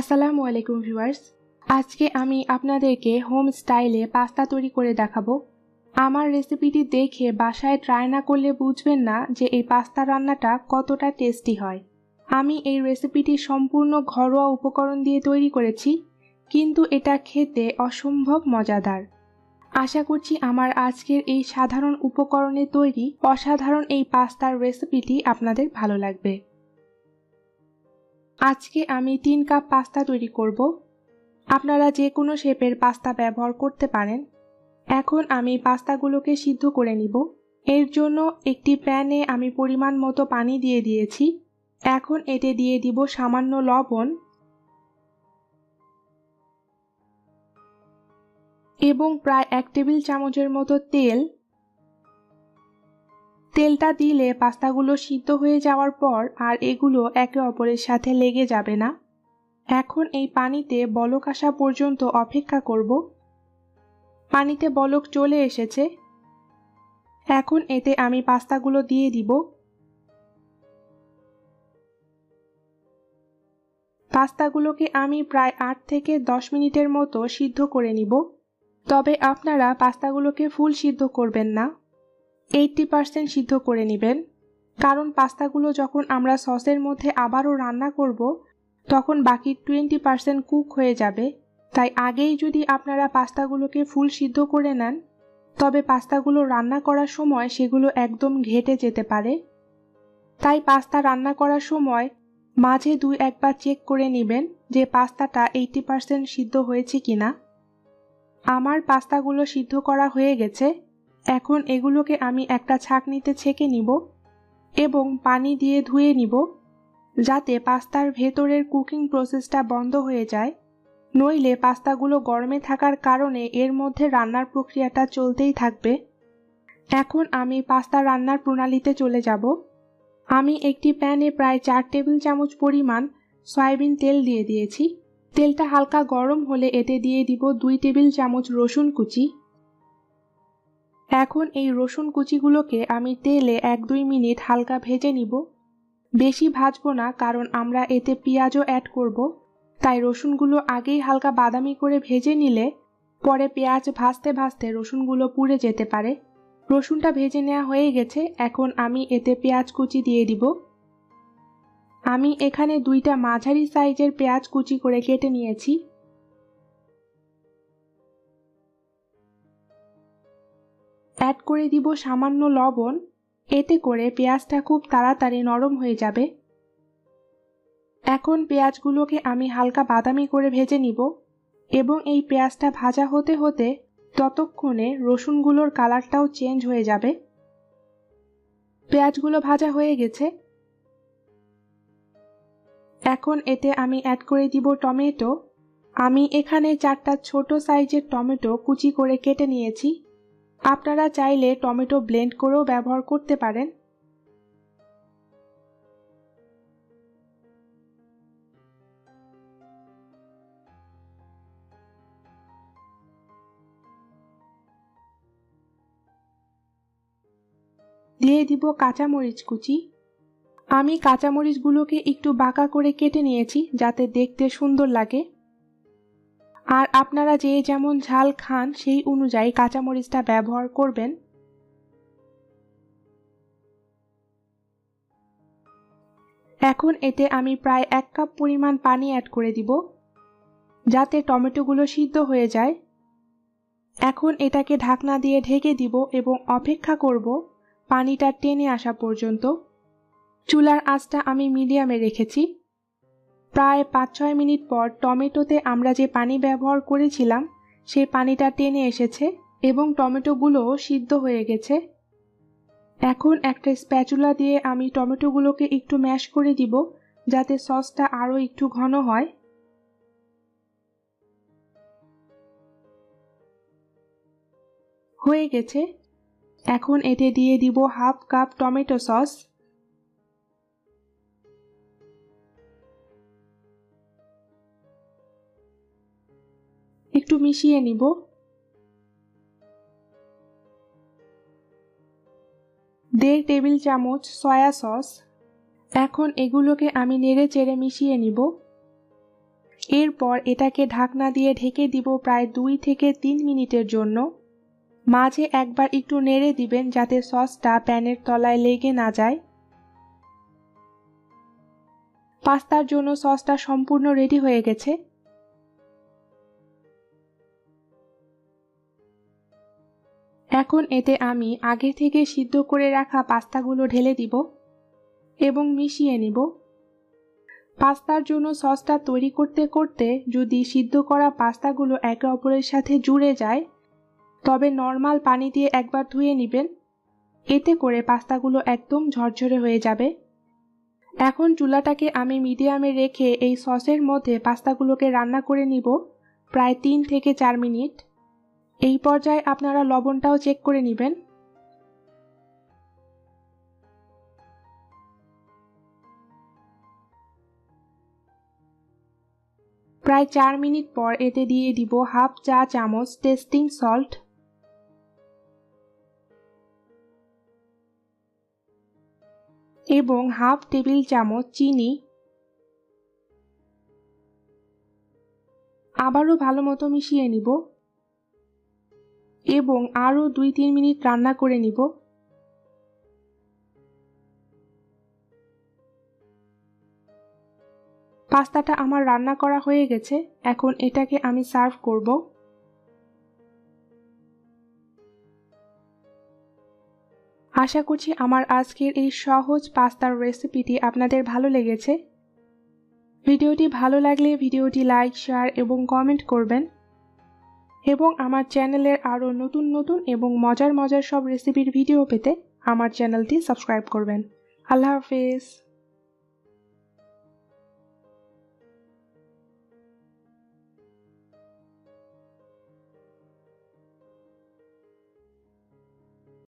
আসসালামু আলাইকুম ভিউয়ার্স। আজকে আমি আপনাদেরকে হোম স্টাইলে পাস্তা তৈরি করে দেখাবো। আমার রেসিপিটি দেখে বাসায় ট্রাই না করলে বুঝবেন না যে এই পাস্তা রান্নাটা কতটা টেস্টি হয়। আমি এই রেসিপিটি সম্পূর্ণ ঘরোয়া উপকরণ দিয়ে তৈরি করেছি, কিন্তু এটা খেতে অসম্ভব মজাদার। আশা করছি আমার আজকের এই সাধারণ উপকরণে তৈরি অসাধারণ এই পাস্তার রেসিপিটি আপনাদের ভালো লাগবে। আজকে আমি তিন কাপ পাস্তা তৈরি করব। আপনারা যে কোনো শেপের পাস্তা ব্যবহার করতে পারেন। এখন আমি পাস্তাগুলোকে সিদ্ধ করে নিব। এর জন্য একটি প্যানে আমি পরিমাণ মতো পানি দিয়ে দিয়েছি। এখন এতে দিয়ে দিব সামান্য লবণ এবং প্রায় এক টেবিল চামচের মতো তেল। তেলটা দিলে পাস্তাগুলো সিদ্ধ হয়ে যাওয়ার পর আর এগুলো একে অপরের সাথে লেগে যাবে না। এখন এই পানিতে বলক আসা পর্যন্ত অপেক্ষা করব। পানিতে বলক চলে এসেছে। এখন এতে আমি পাস্তাগুলো দিয়ে দিব। পাস্তাগুলোকে আমি প্রায় আট থেকে দশ মিনিটের মতো সিদ্ধ করে নিব। তবে আপনারা পাস্তাগুলোকে ফুল সিদ্ধ করবেন না। এইটটি পার্সেন্ট সিদ্ধ করে নেবেন। কারণ পাস্তাগুলো যখন আমরা সসের মধ্যে আবারও রান্না করব, তখন বাকি টোয়েন্টি পার্সেন্ট কুক হয়ে যাবে। তাই আগেই যদি আপনারা পাস্তাগুলোকে ফুল সিদ্ধ করে নেন, তবে পাস্তাগুলো রান্না করার সময় সেগুলো একদম ঘেটে যেতে পারে। তাই পাস্তা রান্না করার সময় মাঝে দুই একবার চেক করে নেবেন যে পাস্তাটা এইটি পার্সেন্ট সিদ্ধ হয়েছে কিনা। আমার পাস্তাগুলো সিদ্ধ করা হয়ে গেছে। এখন এগুলোকে আমি একটা ছাঁকনিতে ছেঁকে নিব এবং পানি দিয়ে ধুয়ে নিব, যাতে পাস্তার ভেতরের কুকিং প্রসেসটা বন্ধ হয়ে যায়। নইলে পাস্তাগুলো গরমে থাকার কারণে এর মধ্যে রান্নার প্রক্রিয়াটা চলতেই থাকবে। এখন আমি পাস্তা রান্নার প্রণালীতে চলে যাব। আমি একটি প্যানে প্রায় চার টেবিল চামচ পরিমাণ সয়াবিন তেল দিয়ে দিয়েছি। তেলটা হালকা গরম হলে এতে দিয়ে দিব দুই টেবিল চামচ রসুন কুচি। এখন এই রসুন কুচিগুলোকে আমি তেলে এক দুই মিনিট হালকা ভেজে নিব। বেশি ভাজবো না, কারণ আমরা এতে পেঁয়াজও অ্যাড করব। তাই রসুনগুলো আগেই হালকা বাদামি করে ভেজে নিলে পরে পেঁয়াজ ভাজতে ভাজতে রসুনগুলো পুড়ে যেতে পারে। রসুনটা ভেজে নেওয়া হয়ে গেছে, এখন আমি এতে পেঁয়াজ কুচি দিয়ে দিব। আমি এখানে দুইটা মাঝারি সাইজের পেঁয়াজ কুচি করে কেটে নিয়েছি। অ্যাড করে দিব সামান্য লবণ। এতে করে পেঁয়াজটা খুব তাড়াতাড়ি নরম হয়ে যাবে। এখন পেঁয়াজগুলোকে আমি হালকা বাদামি করে ভেজে নিব এবং এই পেঁয়াজটা ভাজা হতে হতে ততক্ষণে রসুনগুলোর কালারটাও চেঞ্জ হয়ে যাবে। পেঁয়াজগুলো ভাজা হয়ে গেছে। এখন এতে আমি অ্যাড করে দিব টমেটো। আমি এখানে চারটা ছোট সাইজের টমেটো কুচি করে কেটে নিয়েছি। আপনারা চাইলে টমেটো ব্লেন্ড করেও ব্যবহার করতে পারেন। দিয়ে দিব কাঁচামরিচ কুচি। আমি কাঁচামরিচগুলোকে একটু বাঁকা করে কেটে নিয়েছি, যাতে দেখতে সুন্দর লাগে। আর আপনারা যে যেমন ঝাল খান, সেই অনুযায়ী কাঁচামরিচটা ব্যবহার করবেন। এখন এতে আমি প্রায় এক কাপ পরিমাণ পানি অ্যাড করে দিব, যাতে টমেটোগুলো সিদ্ধ হয়ে যায়। এখন এটাকে ঢাকনা দিয়ে ঢেকে দিব এবং অপেক্ষা করব পানিটা টেনে আসা পর্যন্ত। চুলার আঁচটা আমি মিডিয়ামে রেখেছি। প্রায় পাঁচ ছয় মিনিট পর টমেটোতে আমরা যে পানি ব্যবহার করেছিলাম, সেই পানিটা টেনে এসেছে এবং টমেটোগুলোও সিদ্ধ হয়ে গেছে। এখন একটা স্প্যাচুলা দিয়ে আমি টমেটোগুলোকে একটু ম্যাশ করে দিব, যাতে সসটা আরও একটু ঘন হয়। হয়ে গেছে। এখন এতে দিয়ে দিব হাফ কাপ টমেটো সস। একটু মিশিয়ে নিব। দেড় টেবিল চামচ সয়া সস। এখন এগুলোকে আমি নেড়ে চেড়ে মিশিয়ে নিব। এরপর এটাকে ঢাকনা দিয়ে ঢেকে দিব প্রায় দুই থেকে তিন মিনিটের জন্য। মাঝে একবার একটু নেড়ে দিবেন যাতে সসটা প্যানের তলায় লেগে না যায়। পাস্তার জন্য সসটা সম্পূর্ণ রেডি হয়ে গেছে। এখন এতে আমি আগে থেকে সিদ্ধ করে রাখা পাস্তাগুলো ঢেলে দিব এবং মিশিয়ে নিব। পাস্তার জন্য সসটা তৈরি করতে করতে যদি সিদ্ধ করা পাস্তাগুলো একে অপরের সাথে জুড়ে যায়, তবে নর্মাল পানি দিয়ে একবার ধুয়ে নেবেন। এতে করে পাস্তাগুলো একদম ঝরঝরে হয়ে যাবে। এখন চুলাটাকে আমি মিডিয়ামে রেখে এই সসের মধ্যে পাস্তাগুলোকে রান্না করে নিব প্রায় তিন থেকে চার মিনিট। এই পর্যায়ে আপনারা লবণটাও চেক করে নেবেন। প্রায় চার মিনিট পর এতে দিয়ে দিব হাফ চা চামচ টেস্টিং সল্ট। এবং হাফ টেবিল চামচ চিনি। আবারও ভালো মতো মিশিয়ে নিব। এবং আরও দুই তিন মিনিট রান্না করে নিব। পাস্তাটা আমার রান্না করা হয়ে গেছে, এখন এটাকে আমি সার্ভ করব। আশা করছি আমার আজকের এই সহজ পাস্তার রেসিপিটি আপনাদের ভালো লেগেছে। ভিডিওটি ভালো লাগলে ভিডিওটি লাইক, শেয়ার এবং কমেন্ট করবেন। এবং আমার চ্যানেলের আরও নতুন নতুন এবং মজার মজার সব রেসিপির ভিডিও পেতে আমার চ্যানেলটি সাবস্ক্রাইব করবেন। আল্লাহ হাফেজ।